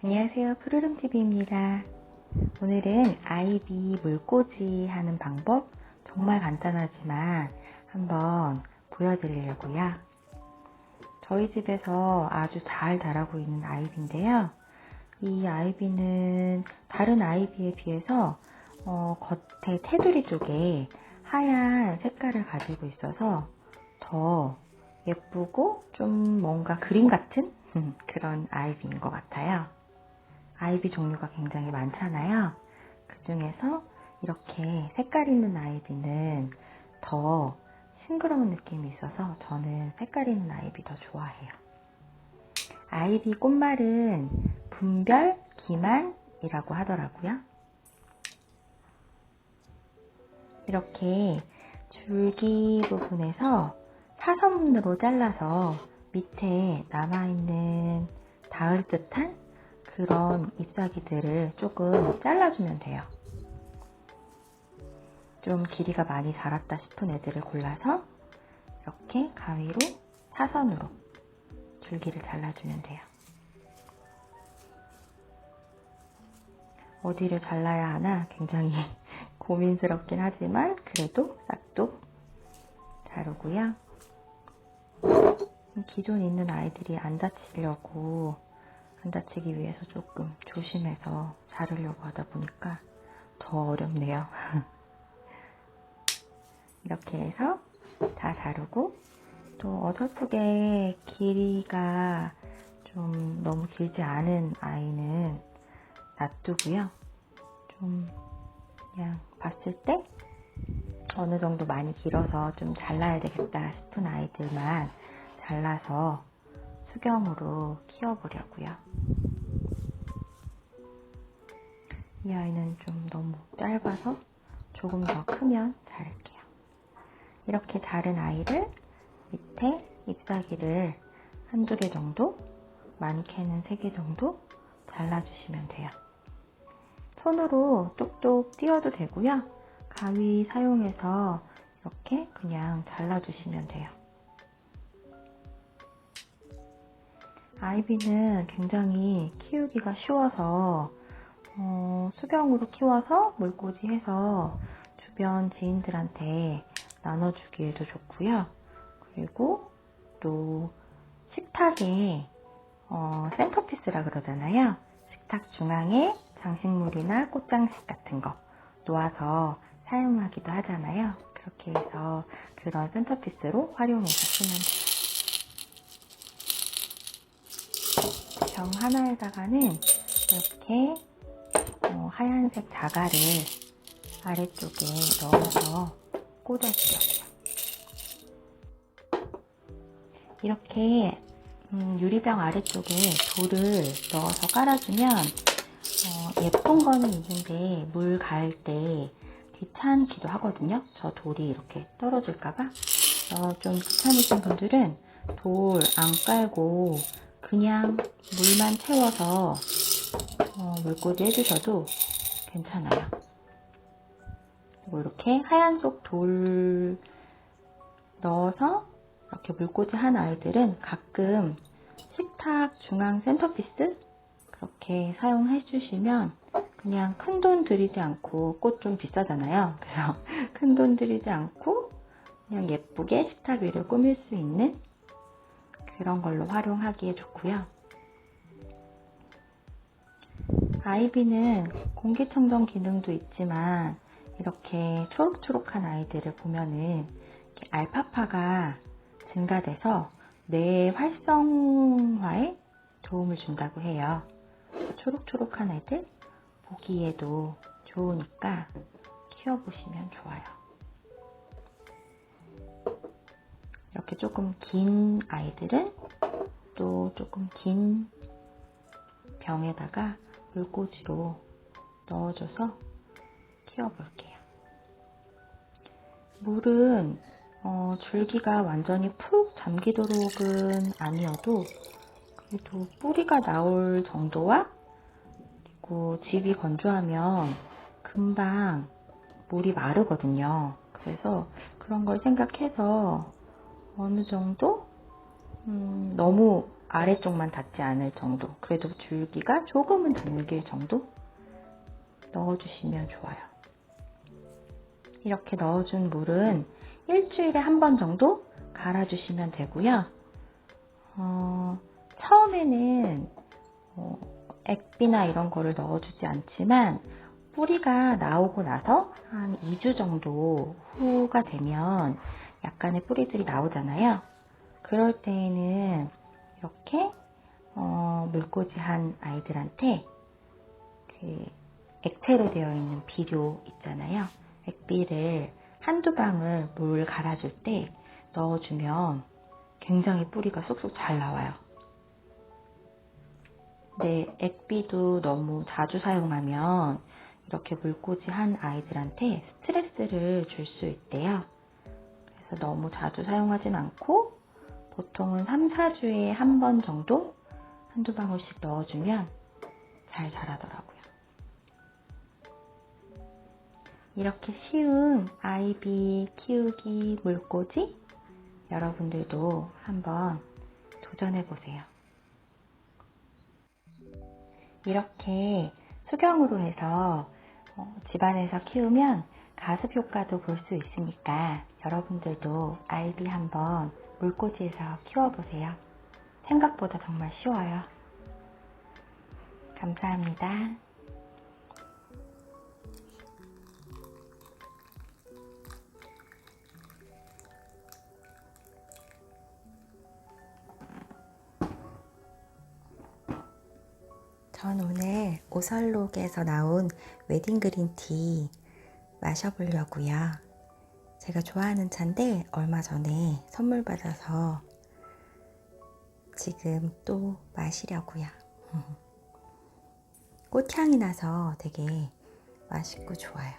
안녕하세요. 푸르름TV입니다. 오늘은 아이비 물꽂이 하는 방법 정말 간단하지만 한번 보여드리려고요. 저희 집에서 아주 잘 자라고 있는 아이비인데요. 이 아이비는 다른 아이비에 비해서 어, 겉에 테두리 쪽에 하얀 색깔을 가지고 있어서 더 예쁘고 좀 뭔가 그림 같은 그런 아이비인 것 같아요. 아이비 종류가 굉장히 많잖아요. 그 중에서 이렇게 색깔 있는 아이비는 더 싱그러운 느낌이 있어서 저는 색깔 있는 아이비 더 좋아해요. 아이비 꽃말은 분별 기만이라고 하더라고요. 이렇게 줄기 부분에서 사선으로 잘라서 밑에 남아있는 닿을 듯한 그런 잎사귀들을 조금 잘라주면 돼요. 좀 길이가 많이 자랐다 싶은 애들을 골라서 이렇게 가위로 사선으로 줄기를 잘라주면 돼요. 어디를 잘라야 하나 굉장히 고민스럽긴 하지만 그래도 싹도 자르고요. 기존 있는 아이들이 안 다치려고 안 다치기 위해서 조금 조심해서 자르려고 하다 보니까 더 어렵네요. 이렇게 해서 다 자르고 또 어설프게 길이가 좀 너무 길지 않은 아이는 놔두고요. 좀 그냥 봤을 때 어느 정도 많이 길어서 좀 잘라야 되겠다 싶은 아이들만 잘라서 수경으로 키워보려고요. 이 아이는 좀 너무 짧아서 조금 더 크면 자를게요. 이렇게 자른 아이를 밑에 잎사귀를 한두 개 정도, 많게는 세 개 정도 잘라주시면 돼요. 손으로 똑똑 띄워도 되고요. 가위 사용해서 이렇게 그냥 잘라주시면 돼요. 아이비는 굉장히 키우기가 쉬워서 어, 수경으로 키워서 물꽂이 해서 주변 지인들한테 나눠주기에도 좋고요. 그리고 또 식탁에 어, 센터피스라 그러잖아요. 식탁 중앙에 장식물이나 꽃장식 같은 거 놓아서 사용하기도 하잖아요. 그렇게 해서 그런 센터피스로 활용해서 쓰면 돼요. 병 하나에다가는 이렇게 어, 하얀색 자갈을 아래쪽에 넣어서 꽂아주려고요. 이렇게 음, 유리병 아래쪽에 돌을 넣어서 깔아주면 어, 예쁜 거는 있는데 물 가을 때 귀찮기도 하거든요. 저 돌이 이렇게 떨어질까봐 어, 좀 귀찮으신 분들은 돌 안 깔고 그냥 물만 채워서 어, 물꽂이 해주셔도 괜찮아요. 이렇게 하얀 속 돌 넣어서 이렇게 물꽂이 한 아이들은 가끔 식탁 중앙 센터피스 그렇게 사용해 주시면 그냥 큰 돈 들이지 않고 꽃 좀 비싸잖아요. 그래서 큰 돈 들이지 않고 그냥 예쁘게 식탁 위를 꾸밀 수 있는 그런 걸로 활용하기에 좋고요. 아이비는 공기청정 기능도 있지만 이렇게 초록초록한 아이들을 보면은 알파파가 증가돼서 뇌 활성화에 도움을 준다고 해요. 초록초록한 애들 보기에도 좋으니까 키워보시면 좋아요. 이렇게 조금 긴 아이들은 또 조금 긴 병에다가 물꽂이로 넣어줘서 키워볼게요. 물은 어, 줄기가 완전히 푹 잠기도록은 아니어도 그래도 뿌리가 나올 정도와 그리고 집이 건조하면 금방 물이 마르거든요. 그래서 그런 걸 생각해서 어느 정도 음, 너무 아래쪽만 닿지 않을 정도. 그래도 줄기가 조금은 들길 정도 넣어주시면 좋아요. 이렇게 넣어준 물은 일주일에 한 번 정도 갈아주시면 되고요. 어, 처음에는 어, 액비나 이런 거를 넣어주지 않지만 뿌리가 나오고 나서 한 2주 정도 후가 되면 약간의 뿌리들이 나오잖아요. 그럴 때에는 이렇게 어, 물꽂이 한 아이들한테 그 액체로 되어 있는 비료 있잖아요. 액비를 한두 방울 물 갈아줄 때 넣어주면 굉장히 뿌리가 쏙쏙 잘 나와요. 근데 액비도 너무 자주 사용하면 이렇게 물꽂이 한 아이들한테 스트레스를 줄 수 있대요. 너무 자주 사용하진 않고 보통은 3, 4주에 한 번 정도 한두 방울씩 넣어주면 잘 자라더라고요. 이렇게 쉬운 아이비 키우기 물꽂이 여러분들도 한번 도전해 보세요. 이렇게 수경으로 해서 어, 집안에서 키우면 가습 효과도 볼 수 있으니까 여러분들도 아이비 한번 물꽂이에서 키워보세요. 생각보다 정말 쉬워요. 감사합니다. 전 오늘 오설록에서 나온 웨딩 그린티 마셔보려고요. 제가 좋아하는 차인데 얼마 전에 선물 받아서 지금 또 마시려고요. 꽃향이 나서 되게 맛있고 좋아요.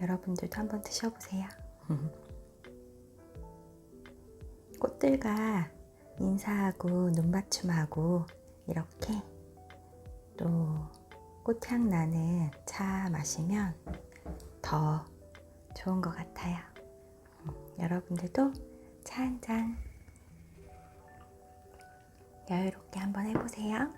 여러분들도 한번 드셔보세요. 꽃들과 인사하고 눈맞춤하고 이렇게 또 꽃향 나는 차 마시면 더 좋은 것 같아요. 음, 여러분들도 차 한잔 여유롭게 한번 해보세요.